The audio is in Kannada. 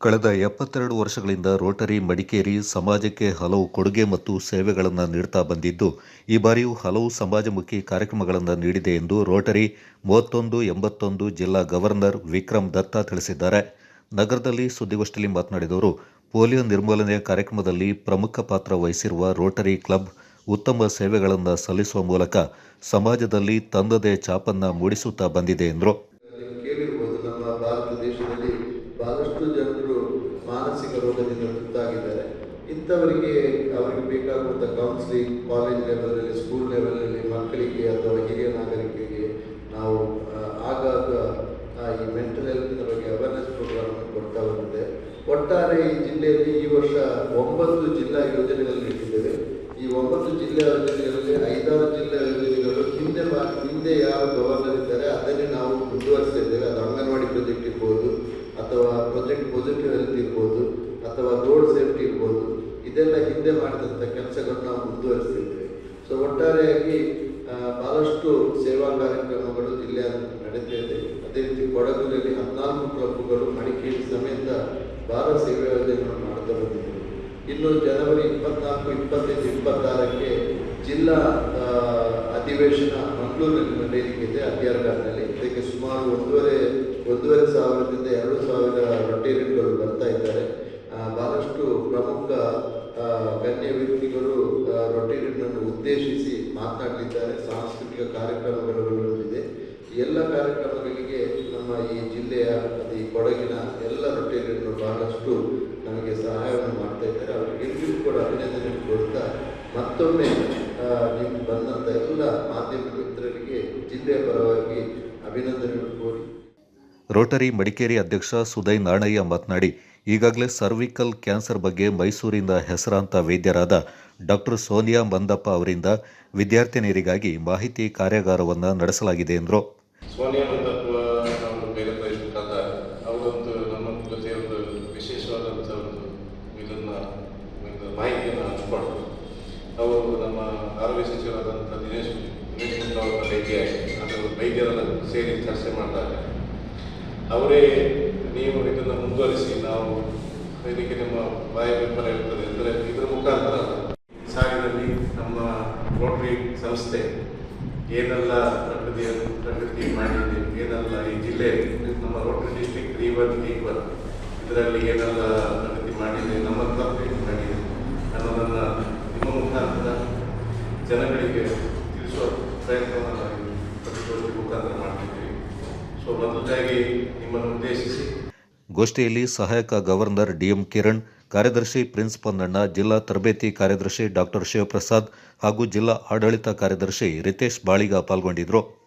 ಕಳೆದ ಎಪ್ಪತ್ತೆರಡು ವರ್ಷಗಳಿಂದ ರೋಟರಿ, ಮಡಿಕೇರಿ, ಸಮಾಜಕ್ಕೆ ಹಲವು ಕೊಡುಗೆ ಮತ್ತು ಸೇವೆಗಳನ್ನು ನೀಡ್ತಾ ಬಂದಿದ್ದು, ಈ ಬಾರಿಯೂ ಹಲವು ಸಮಾಜಮುಖಿ ಕಾರ್ಯಕ್ರಮಗಳನ್ನು ನೀಡಿದೆ ಎಂದು ರೋಟರಿ ಮೂವತ್ತೊಂದು ಎಂಬತ್ತೊಂದು ಜಿಲ್ಲಾ ಗವರ್ನರ್ ವಿಕ್ರಮ್ ದತ್ತ ತಿಳಿಸಿದ್ದಾರೆ. ನಗರದಲ್ಲಿ ಸುದ್ದಿಗೋಷ್ಠಿಯಲ್ಲಿ ಮಾತನಾಡಿದವರು, ಪೋಲಿಯೋ ನಿರ್ಮೂಲನೆ ಕಾರ್ಯಕ್ರಮದಲ್ಲಿ ಪ್ರಮುಖ ಪಾತ್ರ ವಹಿಸಿರುವ ರೋಟರಿ ಕ್ಲಬ್ ಉತ್ತಮ ಸೇವೆಗಳನ್ನು ಸಲ್ಲಿಸುವ ಮೂಲಕ ಸಮಾಜದಲ್ಲಿ ತಂದದೇ ಛಾಪನ್ನು ಮೂಡಿಸುತ್ತಾ ಬಂದಿದೆ ಎಂದರು. ಬಹಳಷ್ಟು ಜನರು ಮಾನಸಿಕ ರೋಗದಿಂದ ತುತ್ತಾಗಿದ್ದಾರೆ. ಇಂಥವರಿಗೆ ಅವರಿಗೆ ಬೇಕಾಗುವಂಥ ಕೌನ್ಸಿಲಿಂಗ್ ಕಾಲೇಜ್ ಲೆವೆಲಲ್ಲಿ ಸ್ಕೂಲ್ ಲೆವೆಲಲ್ಲಿ ಮಕ್ಕಳಿಗೆ ಅಥವಾ ಹಿರಿಯ ನಾಗರಿಕರಿಗೆ ನಾವು ಆಗಾಗ ಈ ಮೆಂಟಲ್ ಹೆಲ್ತ್ನ ಬಗ್ಗೆ ಅವೇರ್ನೆಸ್ ಪ್ರೋಗ್ರಾಮ್ ಕೊಡ್ತಾ ಬಂದಿದೆ. ಒಟ್ಟಾರೆ ಈ ಜಿಲ್ಲೆಯಲ್ಲಿ ಈ ವರ್ಷ ಒಂಬತ್ತು ಜಿಲ್ಲಾ ಯೋಜನೆಗಳನ್ನು ಇಟ್ಟಿದ್ದೇವೆ. ಈ ಒಂಬತ್ತು ಜಿಲ್ಲಾ ಯೋಜನೆಗಳಲ್ಲಿ ಐದಾರು ಜಿಲ್ಲಾ ಯೋಜನೆಗಳು ಹಿಂದೆ ಹಿಂದೆ ಯಾರು ಗವರ್ನರ್ ಇದ್ದಾರೆ, ಅದನ್ನೇ ನಾವು ಮುಂದುವರಿಸ್ತಾ ಹಿಂದೆ ಮಾಡಿದಂಥ ಕೆಲಸಗಳನ್ನು ನಾವು ಮುಂದುವರಿಸ್ತಿದ್ದೇವೆ ಸೊ ಒಟ್ಟಾರೆಯಾಗಿ ಬಹಳಷ್ಟು ಸೇವಾ ಕಾರ್ಯಕ್ರಮಗಳು ಜಿಲ್ಲೆಯಾದ್ಯಂತ ನಡೀತಾ ಇದೆ. ಅದೇ ರೀತಿ ಕೊಡಗಿನಲ್ಲಿ ಹದಿನಾಲ್ಕು ಕ್ಲಬ್ಗಳು ಮಡಿಕೇರಿ ಸಮೇತ ಬಹಳ ಸೇವೆ ಯೋಜನೆಗಳನ್ನು ಮಾಡ್ತಾ ಬಂದಿದ್ದೇವೆ ಇನ್ನು ಜನವರಿ ಇಪ್ಪತ್ನಾಲ್ಕು, ಇಪ್ಪತ್ತೈದು, ಇಪ್ಪತ್ತಾರಕ್ಕೆ ಜಿಲ್ಲಾ ಅಧಿವೇಶನ ಮಂಗಳೂರಿನಲ್ಲಿ ನಡೆಯಲಿಕ್ಕಿದೆ ಅಡ್ಯಾರ್ಗಾರ್ನಲ್ಲಿ ಇದಕ್ಕೆ ಸುಮಾರು ಒಂದೂವರೆ ಒಂದೂವರೆ ಗಣ್ಯ ವ್ಯಕ್ತಿಗಳು ರೊಟೇರಿಯನ್ ಉದ್ದೇಶಿಸಿ ಮಾತನಾಡಲಿದ್ದಾರೆ. ಸಾಂಸ್ಕೃತಿಕ ಕಾರ್ಯಕ್ರಮಗಳು ಇದೆ ಎಲ್ಲ ಕಾರ್ಯಕ್ರಮಗಳಿಗೆ ನಮ್ಮ ಈ ಜಿಲ್ಲೆಯ ಈ ಕೊಡಗಿನ ಎಲ್ಲ ರೊಟೇರಿಯನ್ಗಳು ಬಹಳಷ್ಟು ನಮಗೆ ಸಹಾಯವನ್ನು ಮಾಡ್ತಾ ಇದ್ದಾರೆ. ಅವರಿಗೆಲ್ಲರಿಗೂ ಕೂಡ ಅಭಿನಂದನೆ ಕೊಡ್ತಾ ಮತ್ತೊಮ್ಮೆ ನೀವು ಬಂದಂಥ ಎಲ್ಲ ಮಾಧ್ಯಮ ಮಿತ್ರರಿಗೆ, ಜಿಲ್ಲೆಯ ಪರವಾಗಿ ಅಭಿನಂದನೆಗಳು ಕೋರಿ. ರೋಟರಿ ಮಡಿಕೇರಿ ಅಧ್ಯಕ್ಷ ಸುದಯ್ ನಾಣಯ್ಯ ಮಾತನಾಡಿ ಈಗಾಗಲೇ ಸರ್ವಿಕಲ್ ಕ್ಯಾನ್ಸರ್ ಬಗ್ಗೆ ಮೈಸೂರಿನ ಹೆಸರಾಂತ ವೈದ್ಯರಾದ ಡಾಕ್ಟರ್ ಸೋನಿಯಾ ಮಂದಪ್ಪ ಅವರಿಂದ ವಿದ್ಯಾರ್ಥಿನಿಯರಿಗಾಗಿ ಮಾಹಿತಿ ಕಾರ್ಯಾಗಾರವನ್ನು ನಡೆಸಲಾಗಿದೆ ಎಂದರು. ಅವರೇ ನೀವು ಇದನ್ನು ಮುಂದುವರಿಸಿ ನಾವು ಇದಕ್ಕೆ ನಿಮ್ಮ ಬಾಯಿ ಬೆಂಬಲ ಇರ್ತದೆ. ಅಂದರೆ ಇದರ ಮುಖಾಂತರ ಸಾಲಿನಲ್ಲಿ ನಮ್ಮ ರೋಟರಿ ಸಂಸ್ಥೆ ಏನೆಲ್ಲ ಪ್ರಗತಿಯ ಪ್ರಗತಿ ಮಾಡಿದೆ, ಏನೆಲ್ಲ ಈ ಜಿಲ್ಲೆ, ನಮ್ಮ Rotary district three one eight ಇದರಲ್ಲಿ ಏನೆಲ್ಲ ಪ್ರಗತಿ ಮಾಡಿದೆ, ನಮ್ಮ ಏನು ಮಾಡಿದೆ ಅನ್ನೋದನ್ನು ನಿಮ್ಮ ಮುಖಾಂತರ ಜನಗಳಿಗೆ ತಿಳಿಸುವ ಪ್ರಯತ್ನವನ್ನು ನಾವು ಪ್ರತಿಯೊಂದು ಮುಖಾಂತರ ಮಾಡ್ತಿದ್ದೀವಿ ಗೋಷ್ಠಿಯಲ್ಲಿ ಸಹಾಯಕ ಗವರ್ನರ್ ಡಿಎಂ ಕಿರಣ್, ಕಾರ್ಯದರ್ಶಿ ಪ್ರಿನ್ಸ್ ಪೊನ್ನಣ್ಣ, ಜಿಲ್ಲಾ ತರಬೇತಿ ಕಾರ್ಯದರ್ಶಿ ಡಾಕ್ಟರ್ ಶಿವಪ್ರಸಾದ್ ಹಾಗೂ ಜಿಲ್ಲಾ ಆಡಳಿತ ಕಾರ್ಯದರ್ಶಿ ರಿತೇಶ್ ಬಾಳಿಗ ಪಾಲ್ಗೊಂಡಿದ್ದರು.